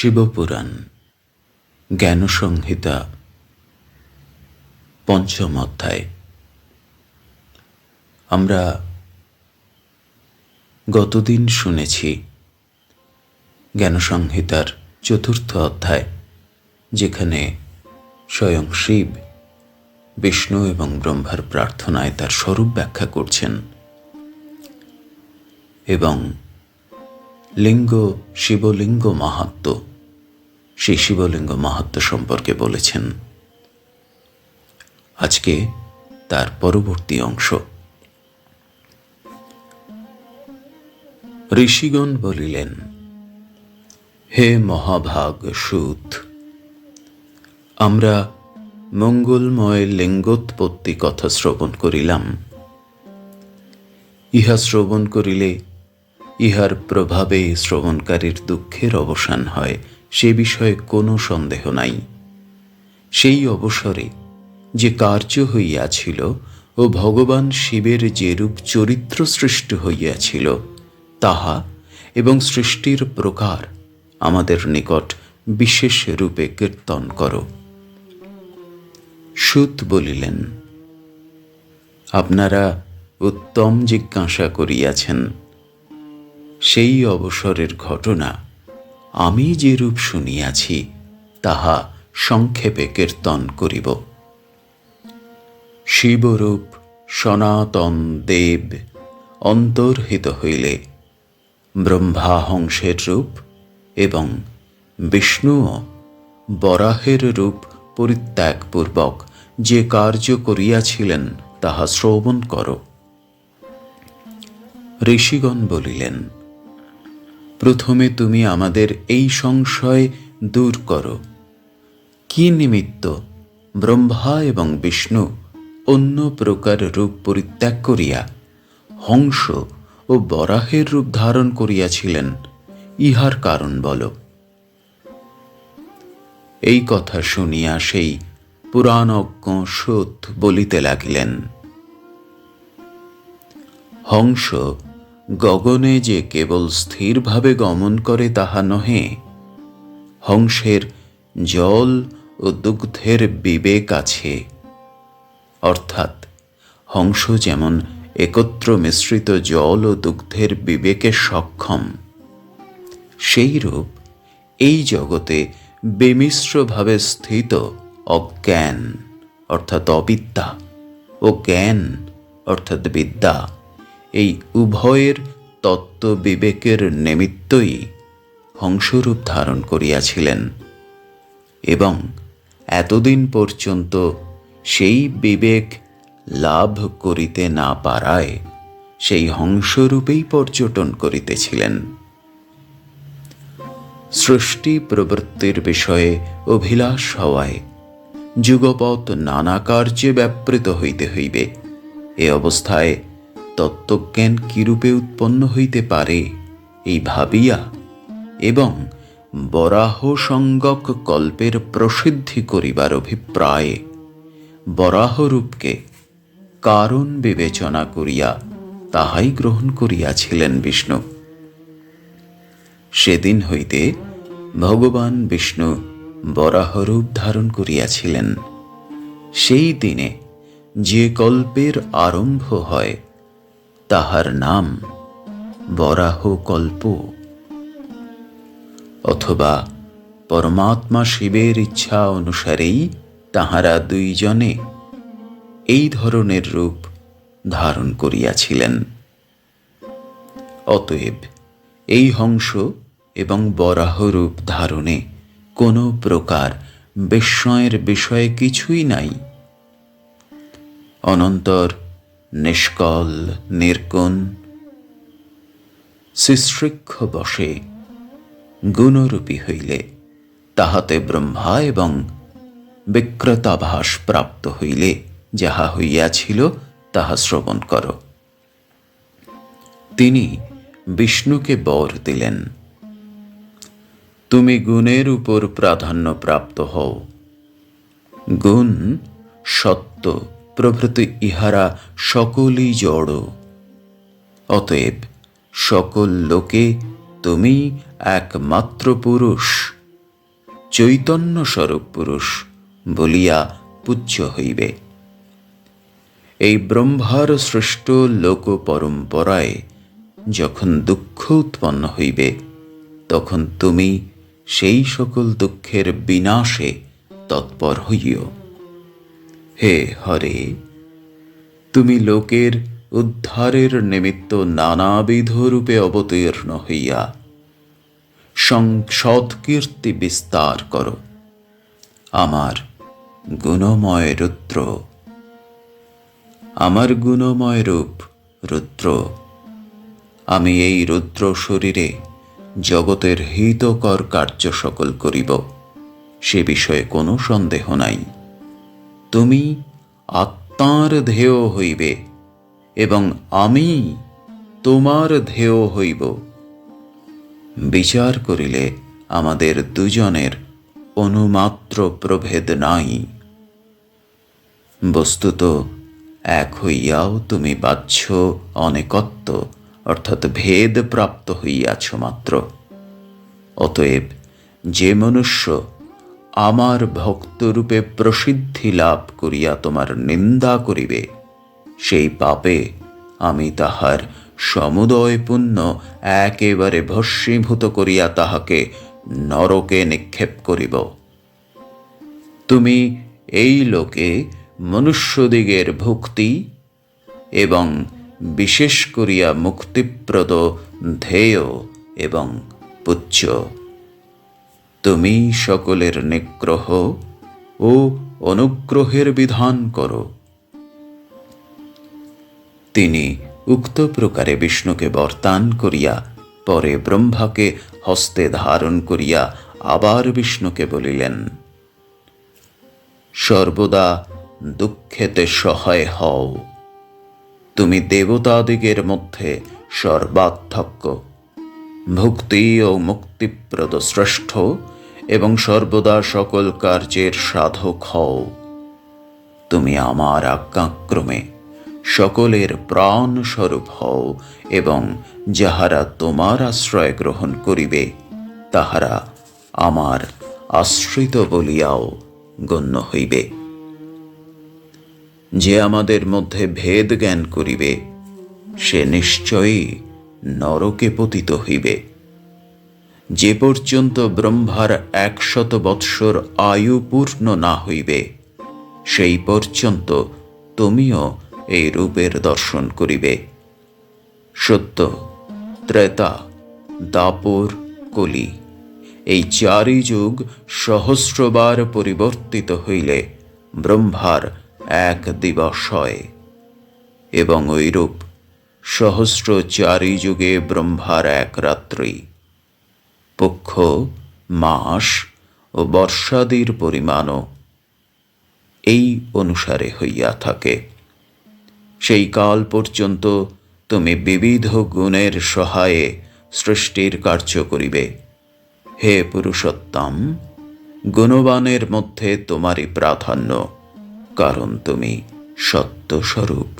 শিবপুরাণ, জ্ঞানসংহিতা, পঞ্চম অধ্যায়। আমরা গতদিন শুনেছি জ্ঞানসংহিতার চতুর্থ অধ্যায়, যেখানে স্বয়ং শিব, বিষ্ণু এবং ব্রহ্মার প্রার্থনায় তার স্বরূপ ব্যাখ্যা করছেন এবং লিঙ্গ শিবলিঙ্গ মাহাত্ম সেই শিবলিঙ্গ মাহাত্ম সম্পর্কে বলেছেন। আজকে তার পরবর্তী অংশ। ঋষিগণ বলিলেন, হে মহাভাগ সুত, আমরা মঙ্গলময় লিঙ্গোৎপত্তি কথা শ্রবণ করিলাম। ইহা শ্রবণ করিলে ইহার প্রভাবে শ্রবণকারীর দুঃখের অবসান হয়। সে বিষয়ে কোনো সন্দেহ নাই। সেই অবসরে যে কার্য হইয়াছিল ও ভগবান শিবের যেরূপ চরিত্র সৃষ্টি হইয়াছিল, তাহা এবং সৃষ্টির প্রকার আমাদের নিকট বিশেষ রূপে কীর্তন কর। সুত বলিলেন, আপনারা উত্তম জিজ্ঞাসা করিয়াছেন। সেই অবসরের ঘটনা আমি যেরূপ শুনিয়াছি, তাহা সংক্ষেপে কীর্তন করিব। শিবরূপ সনাতন দেব অন্তর্হিত হইলে ব্রহ্মা হংসের রূপ এবং বিষ্ণুও বরাহের রূপ পরিত্যাগপূর্বক যে কার্য করিয়াছিলেন, তাহা শ্রবণ করো। ঋষিগণ বলিলেন প্রথমে তুমি আমাদের এই সংশয় দূর করো। কি নিমিত্ত ব্রহ্মা এবং বিষ্ণু অন্য প্রকার রূপ পরিত্যাগ করিয়া, হংস ও বরাহের রূপ ধারণ করিয়াছিলেন, ইহার কারণ বল। এই কথা শুনিয়া সেই পুরাণজ্ঞ সুত বলিতে লাগিলেন, হংস গগনে যে কেবল স্থিরভাবে গমন করে তাহা নহে, হংসের জল ও দুগ্ধের বিবেক আছে। অর্থাৎ হংস যেমন একত্র মিশ্রিত জল ও দুগ্ধের বিবেকে সক্ষম, সেইরূপ এই জগতে বেমিশ্রভাবে স্থিত অজ্ঞান, অর্থাৎ অবিদ্যা, ও জ্ঞান, অর্থাৎ বিদ্যা। এই উভয়ের তত্ত্ব বিবেকের নিমিত্তই হংসরূপ ধারণ করিয়াছিলেন। এবং এতদিন পর্যন্ত সেই বিবেক লাভ করিতে না পারায় সেই হংসরূপেই পর্যটন করিতেছিলেন। সৃষ্টি প্রবৃত্তির বিষয়ে অভিলাষ হওয়ায় যুগপৎ নানা কার্যে ব্যাপৃত হইতে হইবে। এ অবস্থায় তত্ত্বজ্ঞান কিরূপে উৎপন্ন হইতে পারে, এই ভাবিয়া এবং বরাহ সঙ্গক কল্পের প্রসিদ্ধি করিবার অভিপ্রায়ে বরাহরূপকে কারণ বিবেচনা করিয়া তাহাই গ্রহণ করিয়াছিলেন বিষ্ণু। সেদিন হইতে ভগবান বিষ্ণু বরাহরূপ ধারণ করিয়াছিলেন। সেই দিনে যে কল্পের আরম্ভ হয় তাহার নাম বরাহ কল্প। অথবা পরমাত্মা শিবের ইচ্ছা অনুসারেই তাহারা দুইজনে এই ধরনের রূপ ধারণ করিয়াছিলেন। অতএব এই হংস এবং বরাহ রূপ ধারণে কোনো প্রকার বিস্ময়ের বিষয়ে কিছুই নাই। অনন্তর নিষ্কল, নির্গুণ। শিশৃক্ষ বসে গুণরূপী হইলে তাহাতে ব্রহ্মা এবং বিক্রতাভাস প্রাপ্ত হইলে যাহা হইয়াছিল তাহা শ্রবণ কর। তিনি বিষ্ণুকে বর দিলেন, তুমি গুণের উপর প্রাধান্য প্রাপ্ত হও। গুণ সত্য প্রভৃতি ইহারা সকলই জড়। অতএব সকল লোকে তুমি একমাত্র পুরুষ, চৈতন্য স্বরূপ পুরুষ বলিয়া পূজ্য হইবে। এই ব্রহ্মার সৃষ্ট লোক পরম্পরায় যখন দুঃখ উৎপন্ন হইবে, তখন তুমি সেই সকল দুঃখের বিনাশে তৎপর হইও। হে হরে, তুমি লোকের উদ্ধারের নিমিত্ত নানাবিধ রূপে অবতীর্ণ হইয়া সংসৎকীর্তি বিস্তার করো। আমার গুণময় রুদ্র, আমার গুণময় রূপ রুদ্র, আমি এই রুদ্র শরীরে জগতের হিতকর কার্য সকল করিব, সে বিষয়ে কোনো সন্দেহ নাই। তুমি আত্মার ধেয় হইবে এবং আমি তোমার ধেয় হইব। বিচার করিলে আমাদের দুজনের অনুমাত্র প্রভেদ নাই। বস্তুত এক হইয়াও তুমি বাহ্য অনেকত্ব, অর্থাৎ ভেদ প্রাপ্ত হইয়াছ মাত্র। অতএব যে মনুষ্য আমার ভক্তরূপে প্রসিদ্ধি লাভ করিয়া তোমার নিন্দা করিবে। সেই পাপে আমি তাহার সমুদয় পুণ্য একেবারে ভস্মীভূত করিয়া তাহাকে নরকে নিক্ষেপ করিব। তুমি এই লোকে মনুষ্যদিগের ভক্তি এবং বিশেষ করিয়া মুক্তিপ্রদ ধ্যেয় এবং পুচ্ছ তুমি সকলের নিগ্রহ ও অনুগ্রহের বিধান করো। তিনি উক্ত প্রকারে বিষ্ণুকে বর্তান করিয়া পরে ব্রহ্মাকে হস্তে ধারণ করিয়া আবার বিষ্ণুকে বলিলেন, সর্বদা দুঃখেতে সহায় হও। তুমি দেবতাদিগের মধ্যে সর্বাধ্যক্ষ ভক্তি ও মুক্তিপ্রদ শ্রেষ্ঠ এবং সর্বদা সকল কার্যের সাধক হও। তুমি আমার আজ্ঞাক্রমে সকলের প্রাণ স্বরূপ হও এবং যাহারা তোমার আশ্রয় গ্রহণ করিবে, তাহারা আমার আশ্রিত বলিয়াও গণ্য হইবে। যে আমাদের মধ্যে ভেদ জ্ঞান করিবে, সে নিশ্চয়ই নরকে পতিত হইবে। যে পর্যন্ত ব্রহ্মার একশত বৎসর আয়ু পূর্ণ না হইবে, সেই পর্যন্ত তুমিও এই রূপের দর্শন করিবে। সত্য, ত্রেতা, দাপর, কলি, এই চারি যুগ সহস্রবার পরিবর্তিত হইলে ব্রহ্মার এক দিবস হয়, এবং ঐরূপ সহস্র চারি যুগে ব্রহ্মার এক রাত্রি। পক্ষ, মাস ও বর্ষাদির পরিমাণও এই অনুসারে হইয়া থাকে। সেই কাল পর্যন্ত তুমি বিবিধ গুণের সহায়ে সৃষ্টির কার্য করিবে। হে পুরুষোত্তম, গুণবানের মধ্যে তোমারই প্রাধান্য, কারণ তুমি সত্যস্বরূপ।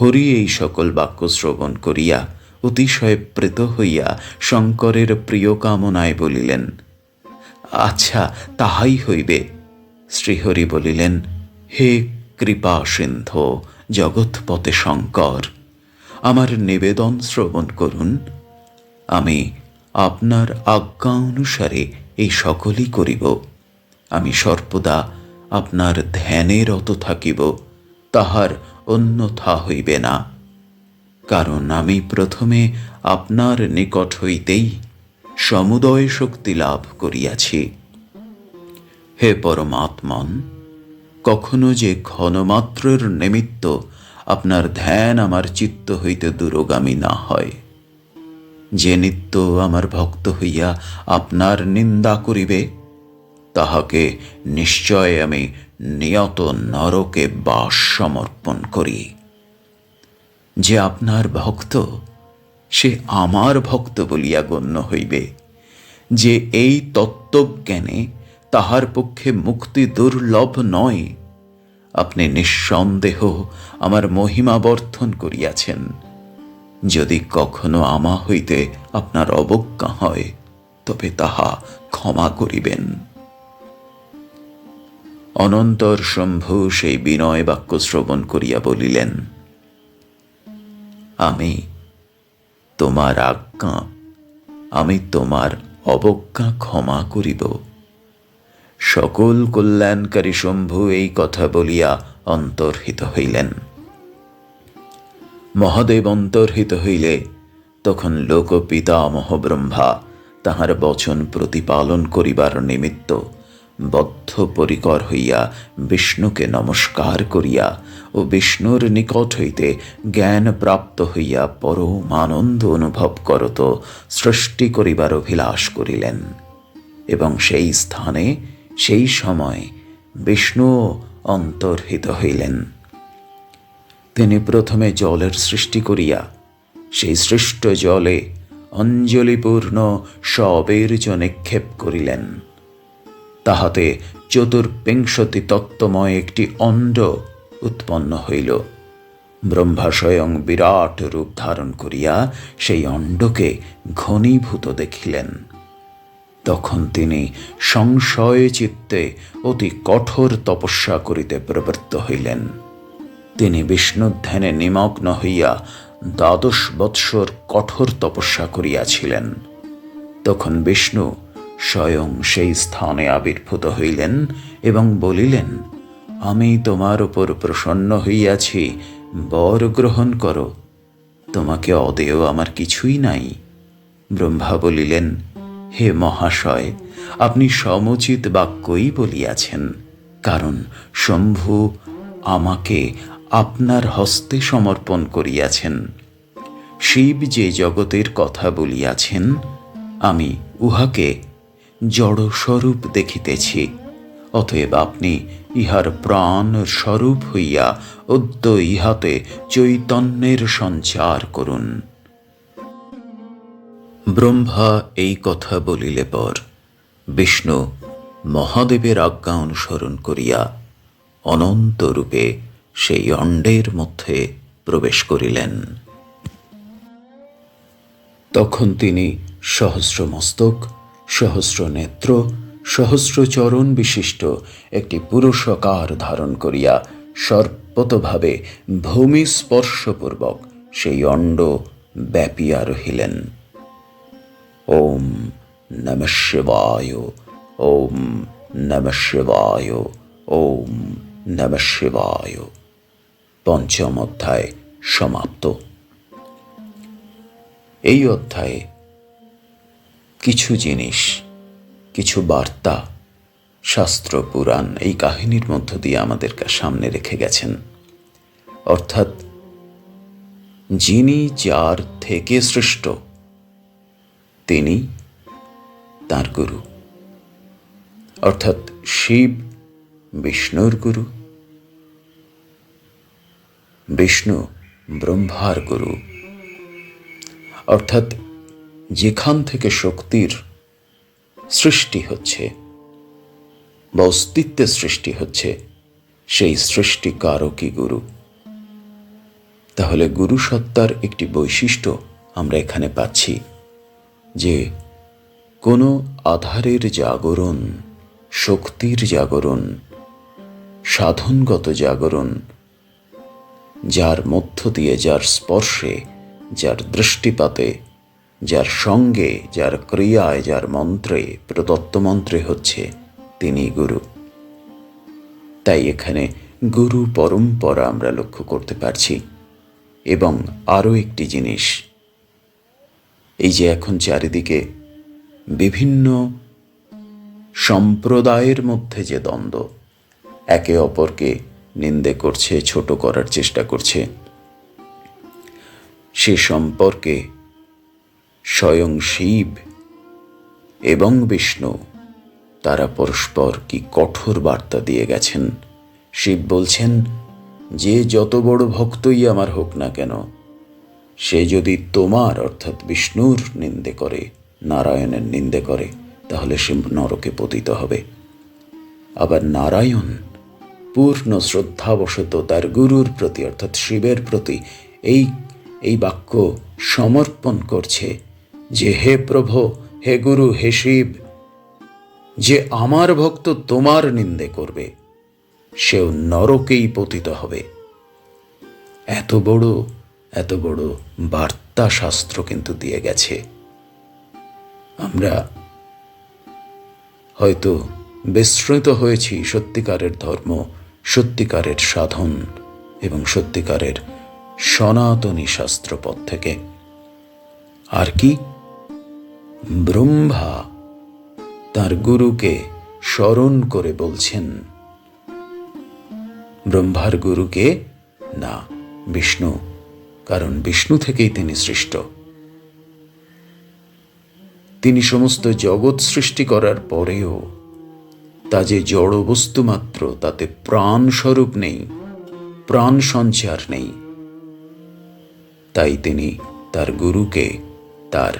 হরি এই সকল বাক্য শ্রবণ করিয়া অতিশয় প্রীত হইয়া শঙ্করের প্রিয় কামনায় বলিলেন আচ্ছা তাহাই হইবে। শ্রীহরি বলিলেন, হে কৃপা সিন্ধু জগৎপতে শঙ্কর, আমার নিবেদন শ্রবণ করুন। আমি আপনার আজ্ঞা অনুসারে এই সকলই করিব। আমি সর্বদা আপনার ধ্যানে রত থাকিব, তাহার অন্যথা হইবে না। কারণ আমি প্রথমে আপনার নিকট হইতেই সমুদয় শক্তি লাভ করিয়াছি। হে পরমাত্মন, কখনো যে ঘনমাত্রের নিমিত্ত আপনার ধ্যান আমার চিত্ত হইতে দূরগামী না হয়। যে নিত্য আমার ভক্ত হইয়া আপনার নিন্দা করিবে, তাহাকে নিশ্চয় আমি নিয়ত নরকে বাস সমর্পণ করি। যে আপনার ভক্ত, সে আমার ভক্ত বলিয়া গণ্য হইবে। যে এই তত্ত্বজ্ঞানে তাহার পক্ষে মুক্তি দুর্লভ নয়। আপনি নিঃসন্দেহ আমার মহিমা বর্ধন করিয়াছেন। যদি কখনো আমা হইতে আপনার অবজ্ঞা হয়, তবে তাহা ক্ষমা করিবেন। অনন্তর শম্ভু সেই বিনয় বাক্য শ্রবণ করিয়া বলিলেন আমি তোমার আজ্ঞা, আমি তোমার অবজ্ঞা ক্ষমা করিব। সকল কল্যাণকারী শম্ভু এই কথা বলিয়া অন্তর্হিত হইলেন। মহাদেব অন্তর্হিত হইলে তখন লোক পিতামহ ব্রহ্মা তাহার বচন প্রতিপালন করিবার নিমিত্ত বদ্ধপরিকর হইয়া বিষ্ণুকে নমস্কার করিয়া ও বিষ্ণুর নিকট হইতে জ্ঞান প্রাপ্ত হইয়া পরম আনন্দ অনুভব করত, সৃষ্টি করিবার অভিলাষ করিলেন। এবং সেই স্থানে, সেই সময় বিষ্ণুও অন্তর্হিত হইলেন। তিনি প্রথমে জলের সৃষ্টি করিয়া, সেই সৃষ্ট জলে অঞ্জলিপূর্ণ সবের্জ নিক্ষেপ করিলেন। তাহাতে চতুর্বিংশতি তত্ত্বময় একটি অণ্ড উৎপন্ন হইল। ব্রহ্মা স্বয়ং বিরাট রূপ ধারণ করিয়া সেই অণ্ডকে ঘনীভূত দেখিলেন। তখন তিনি সংশয় চিত্তে অতি কঠোর তপস্যা করিতে প্রবৃত্ত হইলেন। তিনি বিষ্ণুধ্যানে নিমগ্ন হইয়া দ্বাদশ বৎসর কঠোর তপস্যা করিয়াছিলেন। তখন বিষ্ণু স্বয়ং সেই স্থানে আবির্ভূত হইলেন এবং বলিলেন, আমি তোমার উপর প্রসন্ন হইয়াছি, বর গ্রহণ করো। তোমাকে অদেয় আমার কিছুই নাই। ব্রহ্মা বলিলেন, হে মহাশয়, আপনি সমুচিত বাক্যই বলিয়াছেন, কারণ শম্ভু আমাকে আপনার হস্তে সমর্পণ করিয়াছেন। শিব যে জগতের কথা বলিয়াছেন, আমি উহাকে জড়স্বরূপ দেখিতেছি। অতএব আপনি ইহার প্রাণ স্বরূপ হইয়া অদ্য ইহাতে চৈতন্যের সঞ্চার করুন। ব্রহ্মা এই কথা বলিলে পর বিষ্ণু মহাদেবের আজ্ঞা অনুসরণ করিয়া অনন্ত রূপে সেই অণ্ডের মধ্যে প্রবেশ করিলেন। তখন তিনি সহস্র মস্তক সহস্র নেত্র সহস্র চরণ বিশিষ্ট একটি পুরুষকার ধারণ করিয়া সর্বতভাবে ভূমি স্পর্শপূর্বক সেই অণ্ড ব্যাপিয়া রহিলেন। ওম নম শিবায়, ওম নম শিবায়, ওম নম শিবায়। পঞ্চম অধ্যায় সমাপ্ত। এই অধ্যায়ে কিছু জিনিস, কিছু বার্তা, শাস্ত্র, পুরাণ এই কাহিনীর মধ্য দিয়ে আমাদের সামনে রেখে গেছেন। অর্থাৎ যিনি যার থেকে সৃষ্ট, তিনি তার গুরু। অর্থাৎ শিব, বিষ্ণুর গুরু, বিষ্ণু ব্রহ্মার গুরু। অর্থাৎ যেখান থেকে শক্তির সৃষ্টি হচ্ছে, বা অস্তিত্বের সৃষ্টি হচ্ছে, সেই সৃষ্টি কারকই গুরু? তাহলে গুরু সত্তার একটি বৈশিষ্ট্য আমরা এখানে পাচ্ছি, যে কোনো আধারের জাগরণ শক্তির জাগরণ সাধনগত জাগরণ যার মধ্য দিয়ে, যার স্পর্শে, যার দৃষ্টিপাতে যার সঙ্গে, যার ক্রিয়ায়, যার মন্ত্রে, প্রদত্ত মন্ত্রে হচ্ছে তিনি গুরু। তাই এখানে গুরু পরম্পরা আমরা লক্ষ্য করতে পারছি। এবং আরও একটি জিনিস, এই যে এখন চারিদিকে বিভিন্ন সম্প্রদায়ের মধ্যে যে দ্বন্দ্ব, একে অপরকে নিন্দে করছে, ছোট করার চেষ্টা করছে, সে সম্পর্কে স্বয়ং শিব এবং বিষ্ণু, তারা পরস্পর কি কঠোর বার্তা দিয়ে গেছেন? শিব বলছেন, যে যত বড় ভক্তই আমার হোক না কেন, সে যদি তোমার, অর্থাৎ বিষ্ণুর নিন্দে করে, নারায়ণের নিন্দে করে, তাহলে সে নরকে পতিত হবে। আবার নারায়ণ পূর্ণ শ্রদ্ধাবশত তার গুরুর প্রতি, অর্থাৎ শিবের প্রতি, এই এই বাক্য সমর্পণ করছে। যে হে প্রভু, হে গুরু, হে শিব, যে আমার ভক্ত তোমার নিন্দে করবে, সেও নরকেই পতিত হবে। এত বড় এত বড় বার্তা শাস্ত্র কিন্তু দিয়ে গেছে। আমরা হয়তো বিস্মৃত হয়েছি সত্যিকারের ধর্ম, সত্যিকারের সাধন এবং সত্যিকারের সনাতনী শাস্ত্র শাস্ত্রপথ থেকে। আর কি? ব্রহ্মা তার গুরুকে স্মরণ করে বলছেন, ব্রহ্মার গুরুকে না, বিষ্ণু, কারণ বিষ্ণু থেকেই তিনি সৃষ্ট। তিনি সমস্ত জগৎ সৃষ্টি করার পরেও তা যে জড় বস্তু মাত্র, তাতে প্রাণ স্বরূপ নেই, প্রাণ সঞ্চার নেই। তাই তিনি তার গুরুকে তার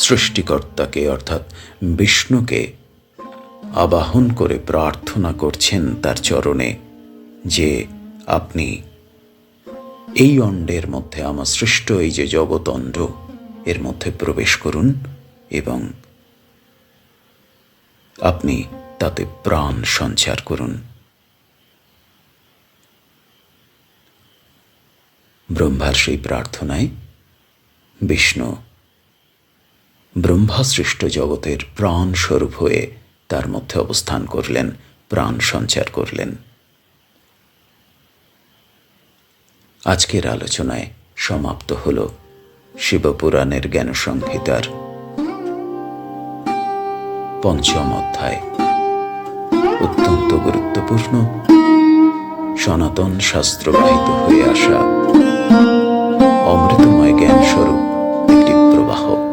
সৃষ্টিকর্তাকে, অর্থাৎ বিষ্ণুকে আবাহন করে প্রার্থনা করছেন তার চরণে যে, আপনি এই অণ্ডের মধ্যে আমার সৃষ্ট এই যে জগতণ্ড এর মধ্যে প্রবেশ করুন এবং আপনি তাতে প্রাণ সঞ্চার করুন। ব্রহ্মার সেই প্রার্থনায় বিষ্ণু ব্রহ্মা সৃষ্ট জগতের প্রাণ স্বরূপ হয়ে তার মধ্যে অবস্থান করলেন, প্রাণ সঞ্চার করলেন। আজকের আলোচনায় সমাপ্ত হল শিবপুরাণের জ্ঞান সংহিতার পঞ্চম অধ্যায়। অত্যন্ত গুরুত্বপূর্ণ, সনাতন শাস্ত্রবাহিত হয়ে আসা অমৃতময় জ্ঞান স্বরূপ একটি প্রবাহ।